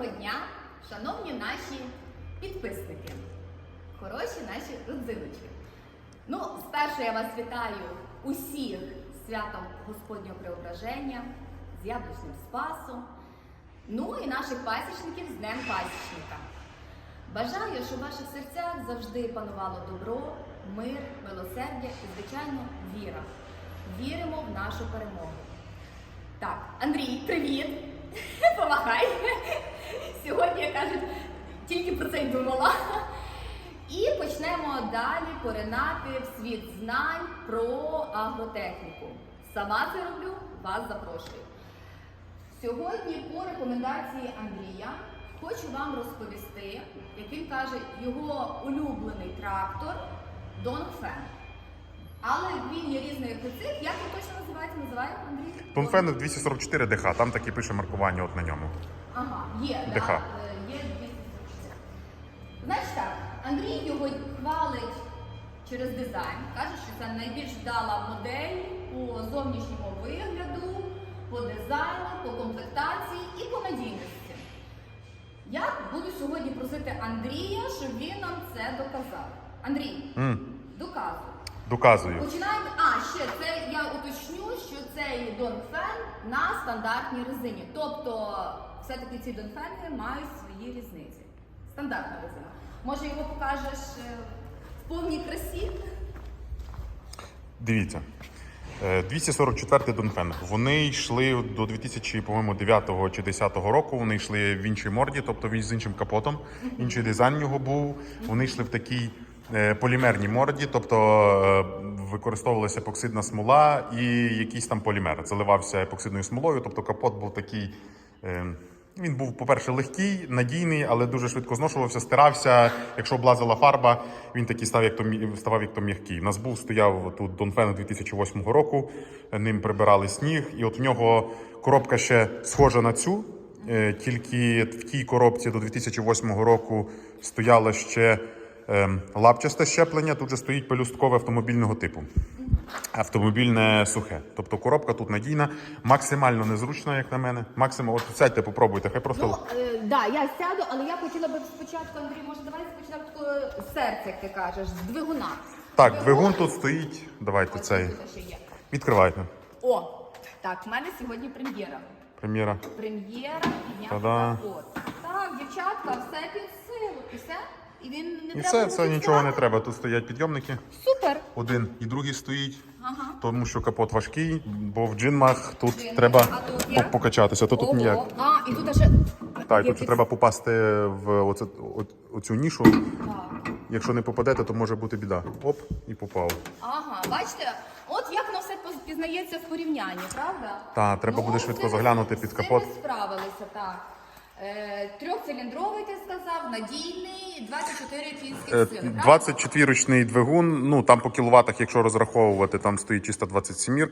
Доброго дня, шановні наші підписники, хороші наші родзиночки. Ну, спершу я вас вітаю усіх святом Господнього Преображення, з яблучним Спасом, ну і наших пасічників з Днем Пасічника. Бажаю, щоб в ваших серцях завжди панувало добро, мир, милосердя і, звичайно, віра. Віримо в нашу перемогу. Так, Андрій, привіт! Помагай. Сьогодні, як кажуть, тільки про це й думала. І почнемо далі поринати в світ знань про агротехніку. Сама це роблю, вас запрошую. Сьогодні по рекомендації Андрія хочу вам розповісти, як він каже, його улюблений трактор Донфен. Але він є різної цих. Як він точно називається? Називає Андрій? Тунфен 244 ДХ, там таке пише маркування от на ньому. Ага, є, ДХ. да, е, є 244. Значить так, Андрій його хвалить через дизайн. Каже, що це найбільш вдала модель по зовнішньому вигляду, по дизайну, по комплектації і по надійності. Я буду сьогодні просити Андрія, щоб він нам це доказав. Андрій, доказуй. Доказую. Починаємо. А, ще це я уточню, що цей Донфен на стандартній резині. Тобто, все-таки ці Донфени мають свої різниці. Стандартна резина. Може його покажеш е, в повній красі? Дивіться. Е, 244 Донфен. Вони йшли до 2009 чи 2010 року. Вони йшли в іншій морді, тобто він з іншим капотом. Інший дизайн в нього був. Вони йшли в такій е, полімерній морді, тобто е, використовувалася епоксидна смола і якийсь там полімер. Заливався епоксидною смолою, тобто капот був такий. е, Він був, по-перше, легкий, надійний, але дуже швидко зношувався, стирався. Якщо облазила фарба, він такий став як то ставав як то м'який. У нас був стояв тут Донфен 2008 року. Ним прибирали сніг, і от в нього коробка ще схожа на цю. Тільки в тій коробці до 2008 року стояло ще лапчасте щеплення. Тут же стоїть пелюсткове автомобільного типу. Автомобільне сухе. Тобто коробка тут надійна, максимально незручна, як на мене. Максимум, от сядьте, попробуйте. Хай просто Ну, е, да, я сяду, але я хотіла би спочатку, Андрій, може, давай спочатку е, з серця, як ти кажеш, з двигуна. так, двигун тут стоїть. Давайте Ось цей. тут ще є. Відкривайте. О, так, в мене сьогодні прем'єра. Прем'єра. Прем'єра підняти Та-да. Так, дівчатка, все під силу. І все? І він не І треба все, це нічого не треба. Тут стоять підйомники. Супер. Один і другий стоїть. Ага. Тому що капот важкий, бо в джинмах тут Джинмах. треба А тут по- покачатися. То тут Ого. ніяк. А, і тут ще... Так, тут ще треба попасти в оце, о- оцю нішу. Так. Якщо не попадете, то може бути біда. Оп, і попав. Ага, бачите, от як воно все поз- пізнається в порівнянні, правда? Та, треба буде швидко заглянути під капот. ми справилися, так. Е, трьохциліндровий, ти сказав, надійний, 24 кінських Е, сили. правда? 24-ручний двигун. Ну там по кіловатах, якщо розраховувати, там стоїть чисто 27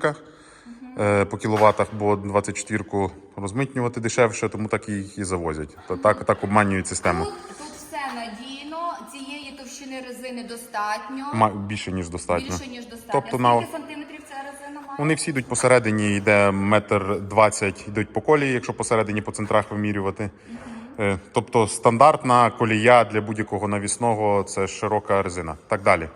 Е, По кіловатах, бо 24-ку розмитнювати дешевше, тому так їх і завозять. Та так, так обманюють систему. Тут, тут все надійно, цієї товщини резини достатньо. Ма- Більше ніж достатньо. Більше, ніж достатньо. Тобто Скільки на сантиметрів? Вони всі йдуть посередині, йде метр двадцять, йдуть по колії, якщо посередині по центрах вимірювати. Е, Тобто стандартна колія для будь-якого навісного це широка резина. Так далі.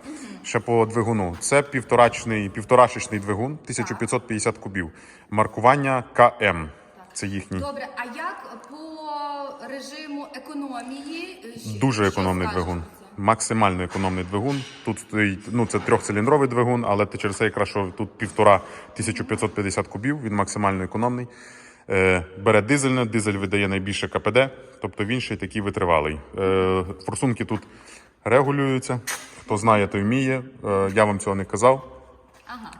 Ще по двигуну. Це півторачний, півторашечний двигун, 1550 кубів. Маркування КМ. Це їхній. Добре, а як по режиму економії? е, Дуже економний двигун. Максимально економний двигун. Тут стоїть, ну це трьохциліндровий двигун, але ти через це якраз що тут півтора 1550 кубів, він максимально економний. Е, бере дизельне, дизель видає найбільше КПД, тобто він ще й такий витривалий. Е, форсунки тут регулюються. Хто знає, той вміє. Е, я вам цього не казав. Ага.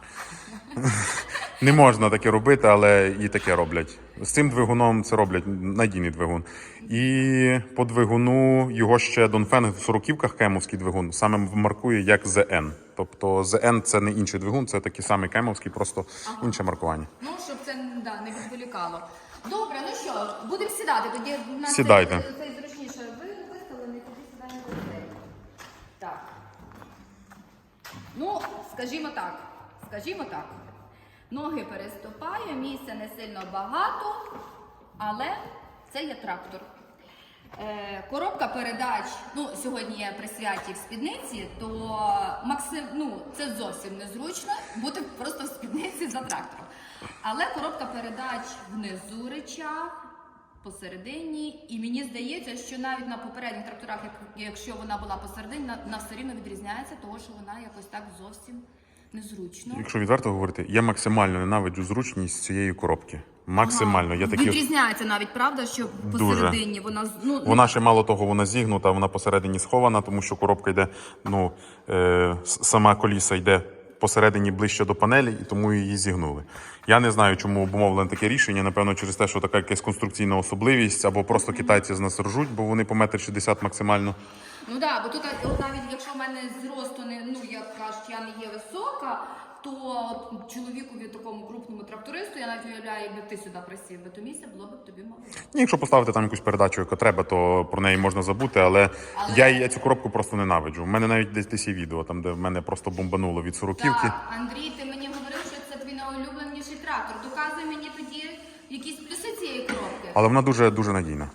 Не можна таке робити, але і таке роблять. З цим двигуном це роблять надійний двигун. І по двигуну його ще Донфен в сороківках кемовський двигун саме маркує як ЗН. Тобто ЗН це не інший двигун, це такий самий кемовський, просто інше маркування. Ну, щоб це да, не відволікало. Добре, ну що, будемо сідати. Тоді в нас Сідайте. Цей, цей зручніше ви виставлений, тоді сідаємо цей. Так. Ну, скажімо так. Скажімо так. Ноги переступає, місця не сильно багато, але це є трактор. Е, коробка передач, ну сьогодні я при святі в спідниці, то максим, ну це зовсім незручно бути просто в спідниці за трактором. Але коробка передач внизу речах, посередині, і мені здається, що навіть на попередніх тракторах, якщо вона була посередині, вона все рівно відрізняється, тому що вона якось так зовсім незручно. Якщо відверто говорити, я максимально ненавиджу зручність цієї коробки. Максимально. Я такі Відрізняється навіть, правда, що Дуже. посередині вона з- ну, Вона ще мало того, вона зігнута, вона посередині схована, тому що коробка йде, ну е, сама коліса йде посередині ближче до панелі, і тому її зігнули. Я не знаю, чому обумовлене таке рішення. Напевно, через те, що така якась конструкційна особливість, або просто китайці з нас ржуть, бо вони по метр шістдесят максимально. Ну да, бо тут от навіть якщо в мене зросту не ну як кажуть, я не є висока, то от чоловікові такому крупному трактористу я навіть уявляю, якби ти сюди присів би, то місце було б тобі мало. Ні, якщо поставити там якусь передачу, яка треба, то про неї можна забути. Але, Але- я, я цю коробку просто ненавиджу. У мене навіть десь десь є відео, там де в мене просто бомбануло від сороківки. Так, Андрій, ти мені говорив, що це твій найулюбленіший трактор. Доказуй мені тоді якісь плюси цієї коробки. Але вона дуже дуже надійна.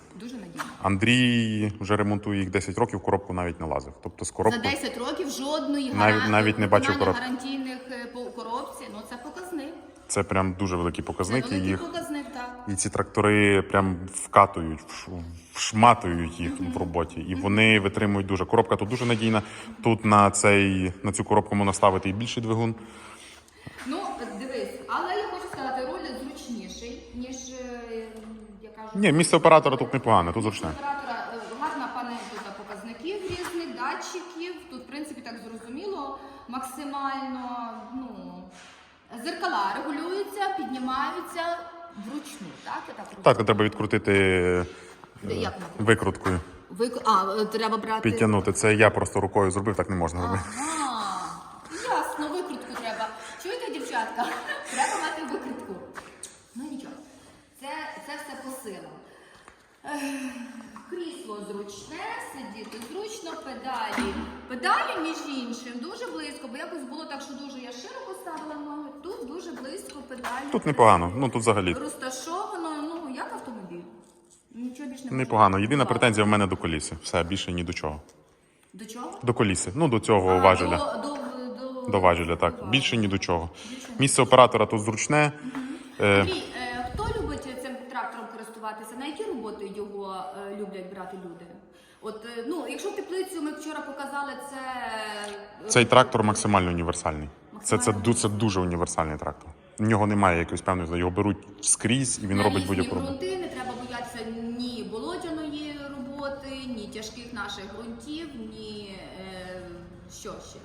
Андрій вже ремонтує їх 10 років, коробку навіть не лазив. Тобто з За коробкою 10 років жодної Навіть- гаран- навіть не бачив виконання короб- гарантійних е, по коробці. Ну це показник. це прям дуже великі Це великий Їх показник, так. і ці трактори прям вкатують, вш- вшматують їх в роботі. І вони витримують дуже. Коробка тут дуже надійна. Тут на цей на цю коробку можна ставити і більший двигун. Ну, дивись, але я хочу сказати, роль зручніший, ніж е, я кажу. Ні, місце оператора тут непогане, тут зручне. Оператора е, гарна панель тут показників різних, датчиків. Тут, в принципі, так зрозуміло, максимально, ну, зеркала регулюються, піднімаються вручну, так? Я так розумію? Так, треба відкрутити е, Де, як вона? викруткою, Ви... А, е, треба брати. підтягнути. Це я просто рукою зробив, так не можна робити. Ага, ясно, викрутку треба. Чуєте, дівчатка? Треба мати викрутку. Ну нічого. Це, це все по силам. Ех, Крісло зручне, сидіти зручно, педалі. Педалі, між іншим, дуже близько, бо якось було так, що дуже я широко ставила ноги. Тут дуже близько педалі. Тут непогано. Ну тут взагалі Розташовано, ну як автомобіль. Нічого більше не непогано. Єдина претензія в мене до коліси. Все більше ні до чого. До чого? До коліси. Ну до цього А, важеля. До, до, до... До важеля, так. Більше ні до чого. Місце оператора тут зручне. Андрій, е, користуватися? На які роботи його е, люблять брати люди? От, е, ну, якщо теплицю ми вчора показали, це е, Цей трактор максимально універсальний. Це, це, Максимально? ду- це дуже універсальний трактор. В нього немає якоїсь певної, його беруть скрізь і він на робить будь-яку роботу. не треба боятися ні болотяної роботи, ні тяжких наших ґрунтів, ні е, що ще.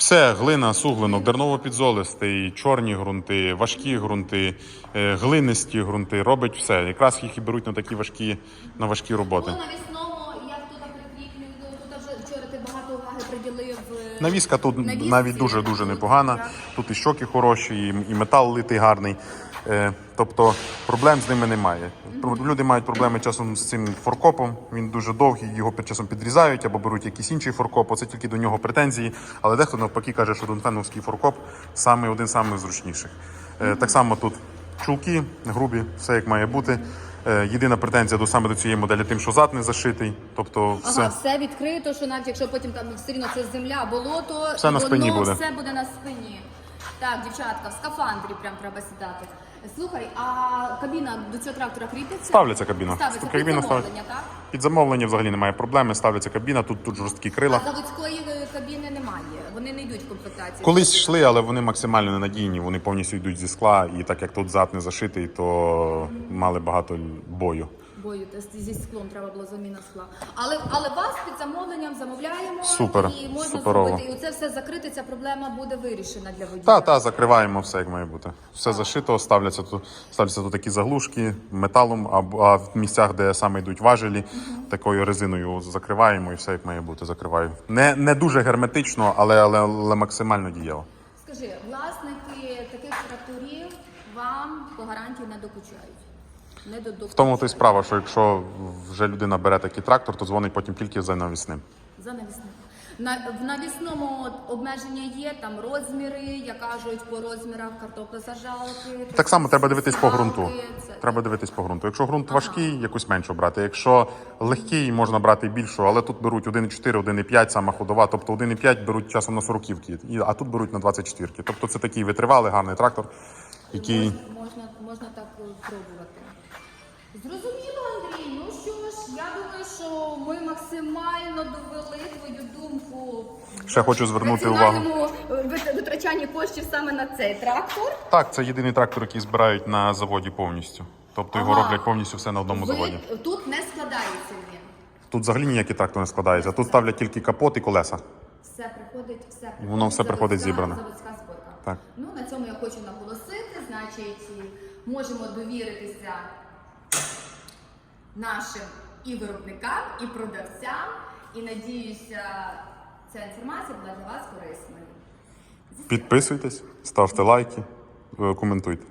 Все, глина, суглинок, дерново-підзолистий, чорні ґрунти, важкі ґрунти, е, глинисті ґрунти. Робить все. Якраз їх і беруть на такі важкі, на важкі роботи. Навісному, як тут прикріплюють, тут вже вчора ти багато уваги приділив. е, Навіска тут навіть дуже дуже непогана. Тут і щоки хороші, і метал литий гарний. Е, тобто проблем з ними немає. Люди мають проблеми часом з цим форкопом. Він дуже довгий, його під часом підрізають або беруть якийсь інший форкоп. Оце тільки до нього претензії. Але дехто навпаки каже, що донфеновський форкоп саме один з самих зручніших. Е, так само тут чулки грубі, все як має бути. Е, єдина претензія до саме до цієї моделі, тим, що зад не зашитий. Тобто все. Ага, все відкрито, що навіть якщо потім там все рівно це земля, болото, Все на воно спині буде. все буде на спині. Так, дівчатка, в скафандрі прям треба сідати. Слухай, а кабіна до цього трактора кріпиться? Ставляться кабіна. Ставиться під Кабіна замовлення, так? Під замовлення взагалі немає проблеми, ставляться кабіна, тут, тут жорсткі крила. А заводської е, кабіни немає. Вони не йдуть в комплектації. Колись йшли, але вони максимально ненадійні, вони повністю йдуть зі скла, і так як тут зад не зашитий, то мали багато бою. Бою та зі склом треба було заміна скла. Але але вас під замовленням замовляємо Супер, і можна суперово. зробити. І оце все закрити. Ця проблема буде вирішена для водія. Та, та, закриваємо все як має бути. Все зашито, ставляться тут, ставляться тут такі заглушки металом, а, а в місцях, де саме йдуть важелі, такою резиною закриваємо і все як має бути. Закриваю. Не, не дуже герметично, але, але, але максимально дієво. Скажи, власники таких тракторів вам по гарантії не докучають. Не В тому то й справа, що якщо вже людина бере такий трактор, то дзвонить потім тільки за навісним. За навісним. На в навісному обмеження є там розміри, як кажуть, по розмірах картоплезажалки. Так само треба дивитись по ґрунту. це- Треба дивитись по ґрунту. Якщо ґрунт важкий, якусь меншу брати. Якщо легкий, можна брати більшу, але тут беруть 1,4, 1,5, сама ходова. Тобто 1,5 беруть часом на 40-ки, а тут беруть на 24-ки. Тобто це такий витривалий, гарний трактор, який. Можна, можна, можна так е, пробувати. Зрозуміло, Андрій. Ну що ж, я думаю, що ми максимально довели твою думку. Ще хочу звернути увагу. е, витрачанні коштів саме на цей трактор. Так, це єдиний трактор, який збирають на заводі повністю. Тобто його Ага. роблять повністю все на одному Ви- заводі. Тут не складається він. Тут взагалі ніякий трактор не складається. Тут ставлять тільки капот і колеса. Все приходить, все приходить. Воно все приходить зібране. Заводська зборка. Так. Ну на цьому я хочу наголосити. Значить, можемо довіритися нашим і виробникам, і продавцям. І надіюся, ця інформація була для вас корисною. Підписуйтесь, ставте лайки, е, коментуйте.